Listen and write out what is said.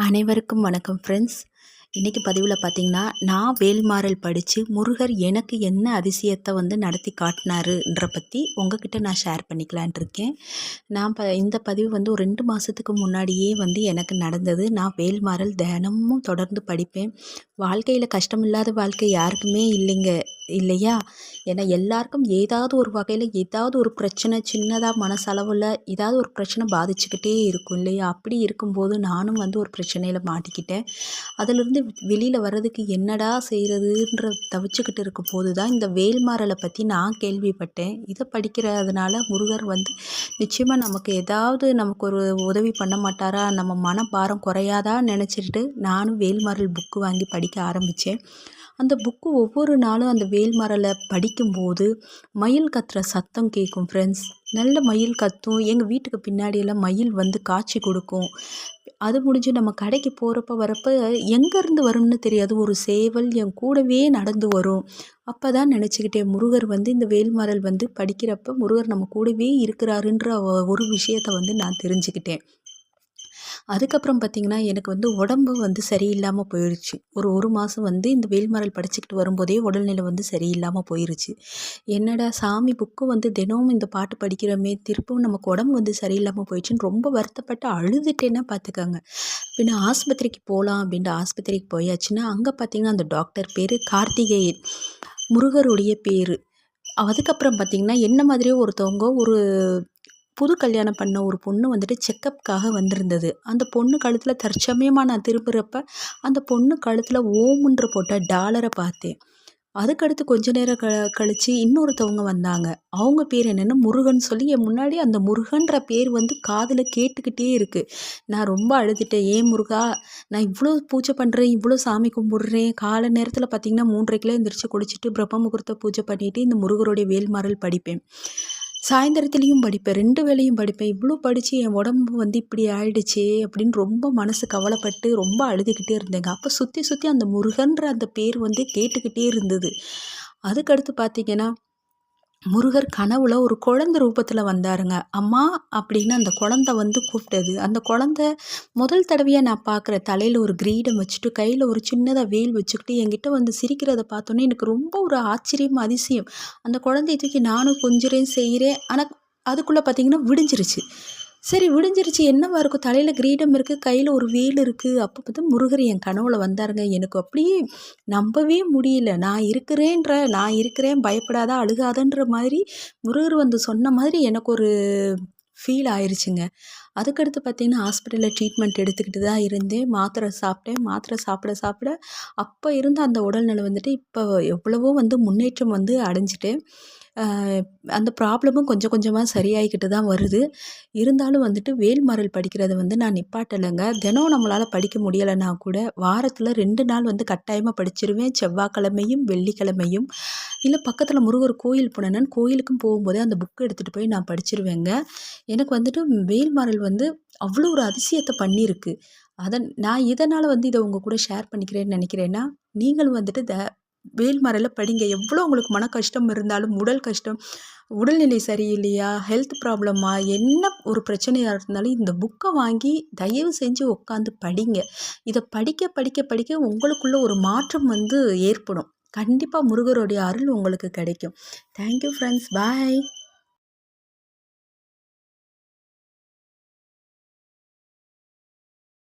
அனைவருக்கும் வணக்கம் ஃப்ரெண்ட்ஸ் இன்றைக்கி பதிவில் பார்த்திங்கன்னா நான் வேல்மாறல் படித்து முருகர் எனக்கு என்ன அதிசயத்தை வந்து நடத்தி காட்டினாருன்ற பற்றி உங்ககிட்ட நான் ஷேர் பண்ணிக்கலான் இருக்கேன். நான் ப இந்த பதிவு வந்து ஒரு ரெண்டு மாதத்துக்கு முன்னாடியே வந்து எனக்கு நடந்தது. நான் வேல்மாறல் தினமும் தொடர்ந்து படிப்பேன். வாழ்க்கையில் கஷ்டம் இல்லாத வாழ்க்கை யாருக்குமே இல்லைங்க. இல்லையா? ஏன்னா எல்லாருக்கும் ஏதாவது ஒரு வகையில் ஏதாவது ஒரு பிரச்சனை சின்னதாக மனசளவில் ஏதாவது ஒரு பிரச்சனை பாதிச்சுக்கிட்டே இருக்கும் இல்லையா? அப்படி இருக்கும்போது நானும் வந்து ஒரு பிரச்சனையில் மாட்டிக்கிட்டேன். அதிலிருந்து வெளியில் வர்றதுக்கு என்னடா செய்கிறதுன்ற தவிச்சுக்கிட்டு இருக்கும் போது தான் இந்த வேல்மாறலை பற்றி நான் கேள்விப்பட்டேன். இதை படிக்கிறதுனால முருகர் வந்து நிச்சயமாக நமக்கு ஏதாவது நமக்கு ஒரு உதவி பண்ண மாட்டாரா? நம்ம மனபாரம் குறையாதா? நினச்சிட்டு நானும் வேல்மாறல் புக்கு வாங்கி படிக்க ஆரம்பித்தேன் அந்த புக்கு ஒவ்வொரு நாளும் அந்த வேல்மரலை படிக்கும்போது மயில் கத்துற சத்தம் கேட்கும் ஃப்ரெண்ட்ஸ் நல்ல மயில் கத்தும். எங்கள் வீட்டுக்கு பின்னாடியெல்லாம் மயில் வந்து காட்சி கொடுக்கும். அது முடிஞ்சு நம்ம கடைக்கு போகிறப்ப வரப்போ எங்கேருந்து வரும்னு தெரியாது. ஒரு சேவல் என் கூடவே நடந்து வரும். அப்போ தான் நினச்சிக்கிட்டேன் முருகர் வந்து இந்த வேல்மரல் வந்து படிக்கிறப்ப முருகர் நம்ம கூடவே இருக்கிறாருன்ற ஒரு விஷயத்தை வந்து நான் தெரிஞ்சுக்கிட்டேன். அதுக்கப்புறம் பார்த்திங்கன்னா எனக்கு வந்து உடம்பு வந்து சரியில்லாமல் போயிடுச்சு ஒரு ஒரு மாதம் வந்து இந்த வேல்மரல் படிச்சுக்கிட்டு வரும்போதே உடல்நிலை வந்து சரியில்லாமல் போயிடுச்சு என்னடா சாமி புக்கு வந்து தினமும் இந்த பாட்டு படிக்கிறோமே திருப்பவும் நமக்கு உடம்பு வந்து சரியில்லாமல் போயிடுச்சுன்னு ரொம்ப வருத்தப்பட்டு அழுதுட்டேன்னா பார்த்துக்கோங்க. பின்ன ஆஸ்பத்திரிக்கு போகலாம் அப்படின்ட்டு ஆஸ்பத்திரிக்கு போயாச்சுன்னா அங்கே பார்த்திங்கன்னா அந்த டாக்டர் பேர் கார்த்திகேயன். முருகருடைய பேர். அதுக்கப்புறம் பார்த்திங்கன்னா என்ன மாதிரியே ஒருத்தவங்க ஒரு புது கல்யாணம் பண்ண ஒரு பொண்ணு வந்துட்டு செக்கப்புக்காக வந்திருந்தது. அந்த பொண்ணு கழுத்தில் தற்சமயமாக நான் திரும்புகிறப்ப அந்த பொண்ணு கழுத்தில் ஓமுன்ற போட்ட டாலரை பார்த்தேன். அதுக்கடுத்து கொஞ்ச நேரம் க கழித்து இன்னொருத்தவங்க வந்தாங்க. அவங்க பேர் என்னென்னா முருகன் சொல்லி என் முன்னாடி அந்த முருகன்ற பேர் வந்து காதில் கேட்டுக்கிட்டே இருக்குது நான் ரொம்ப அழுதுட்டேன். ஏன் முருகா நான் இவ்வளோ பூஜை பண்ணுறேன் இவ்வளோ சாமி கும்பிட்றேன். காலை நேரத்தில் பார்த்திங்கன்னா மூன்றரைக்கிலோ எந்திரிச்சு குளிச்சுட்டு பிரம்ம முகூர்த்த பூஜை பண்ணிவிட்டு இந்த முருகருடைய வேல்மாறல் படிப்பேன். சாயந்தரத்துலேயும் படிப்பேன். ரெண்டு வேளையும் படிப்பேன். இவ்வளோ படித்து என் உடம்பு வந்து இப்படி ஆயிடுச்சே அப்படின்னு ரொம்ப மனசு கவலைப்பட்டு ரொம்ப அழுதுகிட்டே இருந்தேங்க. அப்போ சுற்றி சுற்றி அந்த முருகன்ற அந்த பேர் வந்து கேட்டுக்கிட்டே இருந்தது. அதுக்கடுத்து பார்த்திங்கன்னா முருகர் கனவுல ஒரு குழந்த ரூபத்தில் வந்தாருங்க. அம்மா அப்படின்னு அந்த குழந்த வந்து கூப்பிட்டது. அந்த குழந்த முதல் தடவையாக நான் பார்க்குற தலையில் ஒரு கிரீடம் வச்சுட்டு கையில் ஒரு சின்னதாக வேல் வச்சுக்கிட்டு என்கிட்ட வந்து சிரிக்கிறத பார்த்தோன்னே எனக்கு ரொம்ப ஒரு ஆச்சரியம் அதிசயம். அந்த குழந்தைய தூக்கி நானும் கொஞ்சிறேன் செய்கிறேன் ஆனால் அதுக்குள்ளே பார்த்திங்கன்னா விடிஞ்சிருச்சு. சரி விடிஞ்சிருச்சு. என்னவா இருக்கும்? தலையில் கிரீடம் இருக்குது கையில் ஒரு வேல் இருக்குது அப்போ பார்த்தா முருகர் என் கனவுல வந்தாருங்க. எனக்கு அப்படியே நம்பவே முடியல. நான் இருக்கிறேன்ற நான் இருக்கிறேன் பயப்படாத அழுகாதன்ற மாதிரி முருகர் வந்து சொன்ன மாதிரி எனக்கு ஒரு ஃபீல் ஆயிடுச்சுங்க அதுக்கடுத்து பார்த்திங்கன்னா ஹாஸ்பிட்டலில் ட்ரீட்மெண்ட் எடுத்துக்கிட்டு தான் இருந்தேன். மாத்திரை சாப்பிட்டேன். மாத்திரை சாப்பிட சாப்பிட அப்போ இருந்த அந்த உடல்நிலை வந்துட்டு இப்போ எவ்வளவோ வந்து முன்னேற்றம் வந்து அடைஞ்சிட்டேன். அந்த ப்ராப்ளமும் கொஞ்சம் கொஞ்சமாக சரியாகிக்கிட்டு தான் வருது. இருந்தாலும் வந்துட்டு வேல்மாறல் படிக்கிறத வந்து நான் நிப்பாட்டலைங்க. தினம் நம்மளால் படிக்க முடியலைன்னா கூட வாரத்தில் ரெண்டு நாள் வந்து கட்டாயமாக படிச்சிருவேன். செவ்வாய்க்கிழமையும் வெள்ளிக்கிழமையும். இல்லை பக்கத்தில் முருகர் கோயில் போனேன்னா கோயிலுக்கும் போகும்போதே அந்த புக்கு எடுத்துகிட்டு போய் நான் படிச்சிருவேங்க. எனக்கு வந்துட்டு வேல்மாறல் வந்து அவ்வளோ ஒரு அதிசயத்தை பண்ணியிருக்கு அதன் நான் இதனால் வந்து இதை உங்கள் கூட ஷேர் பண்ணிக்கிறேன்னு நினைக்கிறேன்னா நீங்களும் வந்துட்டு த வேல்மறையில் படிங்க. எவ்வளோ உங்களுக்கு மன கஷ்டம் இருந்தாலும் உடல் கஷ்டம் உடல்நிலை சரியில்லையா ஹெல்த் ப்ராப்ளமா என்ன ஒரு பிரச்சனையாக இருந்தாலும் இந்த புக்கை வாங்கி தயவு செஞ்சு உட்காந்து படிங்க. இதை படிக்க படிக்க படிக்க உங்களுக்குள்ள ஒரு மாற்றம் வந்து ஏற்படும். கண்டிப்பாக முருகருடைய அருள் உங்களுக்கு கிடைக்கும். Thank you friends bye